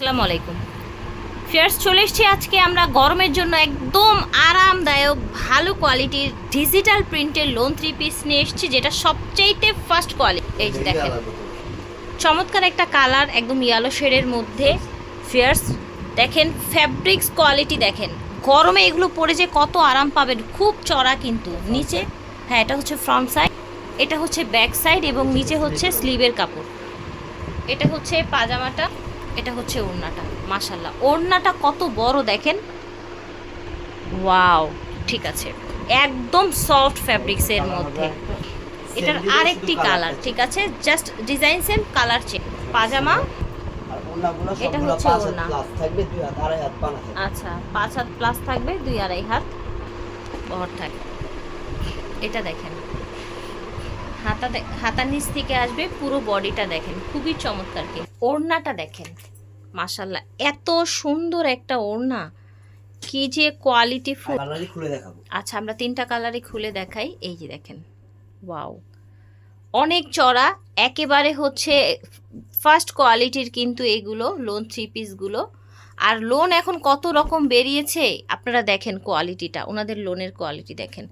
আসসালামু আলাইকুম। ফেয়ার্স চলে এসেছি আজকে আমরা গরমের জন্য একদম আরামদায়ক ভালো কোয়ালিটির ডিজিটাল প্রিন্টের লোন থ্রি পিস নিয়ে এসেছি যেটা সবচাইতে ফার্স্ট কোয়ালিটি এই যে দেখেন চমৎকার একটা কালার একদম ইয়েলো শেডের মধ্যে। ফেয়ার্স দেখেন ফ্যাব্রিক্স কোয়ালিটি দেখেন। গরমে এগুলো পরে যে কত আরাম পাবেন খুব চড়া কিন্তু। নিচে হ্যাঁ এটা হচ্ছে ফ্রন্ট সাইড এটা হচ্ছে ব্যাক সাইড এবং নিচে হচ্ছে স্লিভের কাপড়। এটা হচ্ছে পাজামাটা। এটা হচ্ছে ওড়নাটা মাশাল্লাহ ওড়নাটা কত বড় দেখেন? ওয়াও ঠিক আছে। একদম সফট ফ্যাব্রিক্সের মধ্যে। এটার আরেকটি কালার ঠিক আছে? Just design same colour change পাজামা? এটা হচ্ছে ওড়না। থাকবে দুই হাত আড়াই হাত আচ্ছা পাঁচ হাত প্লাস থাকবে দুই আড়াই হাত। বহর থাকবে এটা দেখেন। হাতা হাতার নিচ থেকে আসবে পুরো বডিটা দেখেন। খুবই চমৎকার কি ওড়নাটা দেখেন। মাশাল্লাহ এত সুন্দর একটা ওড়না। কি যে কোয়ালিটি ফুল। কালারই খুলে দেখাবো। আচ্ছা আমরা তিনটা কালারই খুলে দেখাই। এই যে দেখেন ওয়াও। অনেক চড়া একেবারে হচ্ছে ফার্স্ট কোয়ালিটির কিন্তু এগুলো লোন থ্রি পিসগুলো আর লোন এখন কত রকম বেরিয়েছে? আপনারা দেখেন কোয়ালিটিটা ওনাদের লোনের কোয়ালিটি দেখেন।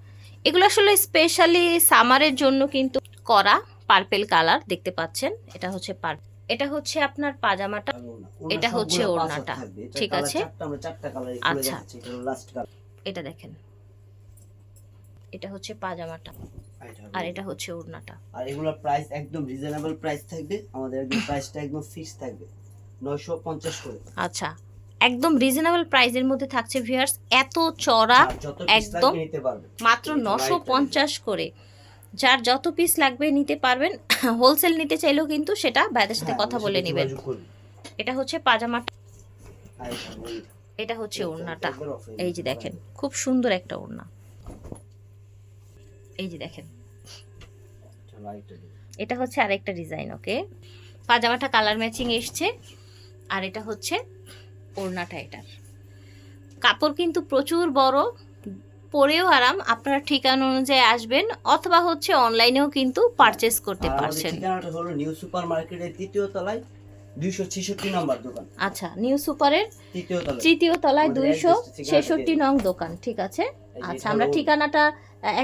এগুলো আসলে স্পেশালি সামারের জন্য কিন্তু করা পার্পেল কালার দেখতে পাচ্ছেন? এটা হচ্ছে পার এটা হচ্ছে আপনার পাজামাটা এটা হচ্ছে ওড়নাটা। ঠিক আছে। আচ্ছা। এটা দেখেন। এটা হচ্ছে পাজামাটা আর এটা হচ্ছে ওড়নাটা। আর এগুলোর প্রাইস একদম রিজনেবল প্রাইস থাকবে। আমাদের একদম প্রাইসটা একদম ফিক্স থাকবে। 950 করে। আচ্ছা। একদম রিজনেবল প্রাইসের মধ্যে থাকছে ভিউয়ার্স এত চড়া একদম মাত্র এটা নশো light পঞ্চাশ করে। যার যত পিস লাগবে নিতে পারবেন। হোলসেল নিতে চাইলেও কিন্তু সেটা ভাইদের সাথে হ্যাঁ, কথা বলে নেবেন। এটা হচ্ছে পাজামাটা এটা হচ্ছে ওড়নাটা। এই যে দেখেন খুব সুন্দর একটা ওড়না। এই যে দেখেন। এটা হচ্ছে আরেকটা ডিজাইন ওকে পাজামাটা কালার ম্যাচিং এসছে। আর এটা হচ্ছে ওড়নাটা এটার। কাপড় কিন্তু প্রচুর বড়। পরেও আরাম আপনারা ঠিকানা অনুযায়ী আসবেন অথবা হচ্ছে অনলাইনেও কিন্তু পারচেস করতে পারছেন। ঠিকানাটা হলো নিউ সুপার মার্কেটের তৃতীয় তলায় দুইশো ছেষট্টি নম্বর দোকান। আচ্ছা নিউ সুপারের তৃতীয় তলায়। দুইশো ছেষট্টি নং দোকান ঠিক আছে? আচ্ছা আমরা ঠিকানাটা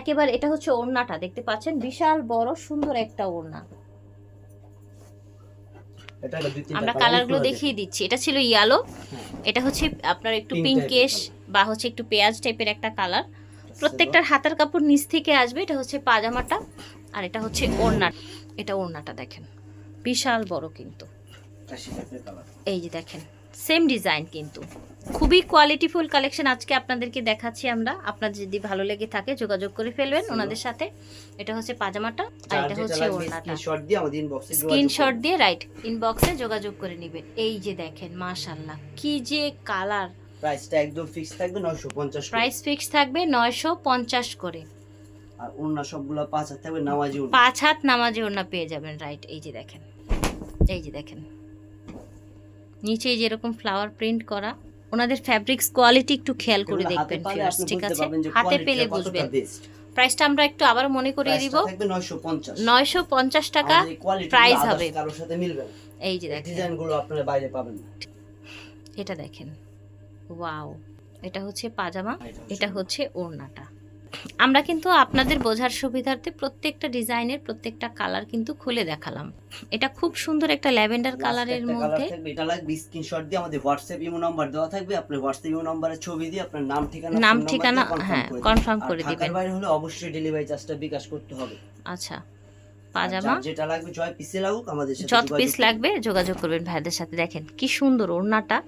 একেবারে এটা হচ্ছে ওড়নাটা দেখতে পাচ্ছেন? বিশাল বড় সুন্দর একটা ওড়না। আমরা কালারগুলো দেখিয়ে দিচ্ছি। এটা ছিল ইয়েলো হ্যাঁ। এটা হচ্ছে আপনার একটু পিঙ্কেশ বা হচ্ছে একটু পেঁয়াজ টাইপের একটা কালার প্রত্যেকটার হাতার কাপড় নিচ থেকে আসবে এটা হচ্ছে পাজামাটা আর এটা হচ্ছে ওড়না। এটা ওড়নাটা দেখেন। বিশাল বড় কিন্তু। এই যে দেখেন। সেম ডিজাইন কিন্তু। খুবই কোয়ালিটিফুল কালেকশন আজকে আপনাদেরকে দেখাচ্ছি আমরা। আপনাদের যদি ভালো লেগে থাকে যোগাযোগ করে ফেলবেন ওনাদের সাথে। এটা হচ্ছে পাজামাটা আর এটা হচ্ছে ওড়নাটা। স্ক্রিনশট দিয়ে রাইট ইনবক্সে যোগাযোগ করে নেবেন। এই যে দেখেন মাশাল্লাহ কি যে কালার প্রাইসটা একদম ফিক্স থাকবে 950 করে। প্রাইস ফিক্স থাকবে নয়শো পঞ্চাশ করে। আর অন্য সবগুলো পাঁচ হাত থাকবে নামাজি ওড়না। পাঁচ হাত নামাজে ওড়না পেয়ে যাবেন রাইট এই যে দেখেন। এই যে দেখেন নিচে যেরকম ফ্লাওয়ার প্রিন্ট করা ওনাদের ফ্যাব্রিক্স কোয়ালিটি একটু খেয়াল করে দেখবেন viewers, ঠিক আছে? হাতে পেলে বুঝবেন। প্রাইসটা আমরা একটু আবার মনে করিয়ে দিব। থাকবে 950 নয়শো পঞ্চাশ টাকা others হবে। কারোর সাথে মিলবে এই যে দেখেন। ডিজাইনগুলো আপনারা বাইরে পাবেন এটা দেখেন। ওয়াও এটা হচ্ছে পাজামা এটা হচ্ছে ওড়নাটা। আমরা কিন্তু আপনাদের বোঝার সুবিধার্থে প্রত্যেকটা ডিজাইনের প্রত্যেকটা কালার কিন্তু খুলে দেখালাম। এটা খুব সুন্দর একটা ল্যাভেন্ডার কালারের মধ্যে। এটা লাগবে স্ক্রিনশট দিয়ে আমাদের হোয়াটসঅ্যাপ ইমো নাম্বার দেওয়া থাকবে আপনি হোয়াটসঅ্যাপ ইমো নাম্বারে ছবি দিয়ে আপনার নাম ঠিকানা নাম ঠিকানা হ্যাঁ করে দিবেন। কনফার্ম করে দিবেন। বাইরে হলে অবশ্যই ডেলিভারি চার্জটা বিকাশ করতে হবে। আচ্ছা পাজামা? যেটা লাগবে জয় পিসে লাগুক আমাদের সাথে যত পিস। লাগবে যোগাযোগ করবেন ভাইদের সাথে। দেখেন কি সুন্দর ওড়নাটা।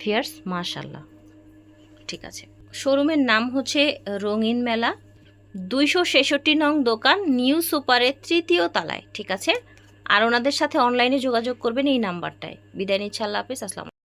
ফিয়ার্স মাশাল্লাহ ঠিক আছে। শোরুমের নাম হচ্ছে রঙিন মেলা। দুইশো ছেষট্টি নং দোকান, নিউ সুপারের তৃতীয় তালায়। ঠিক আছে? আর ওনাদের সাথে অনলাইনে যোগাযোগ করবেন এই নাম্বারটায়। বিদায় নিচ্ছে, আল্লাহ হাফিজ, আসসালাম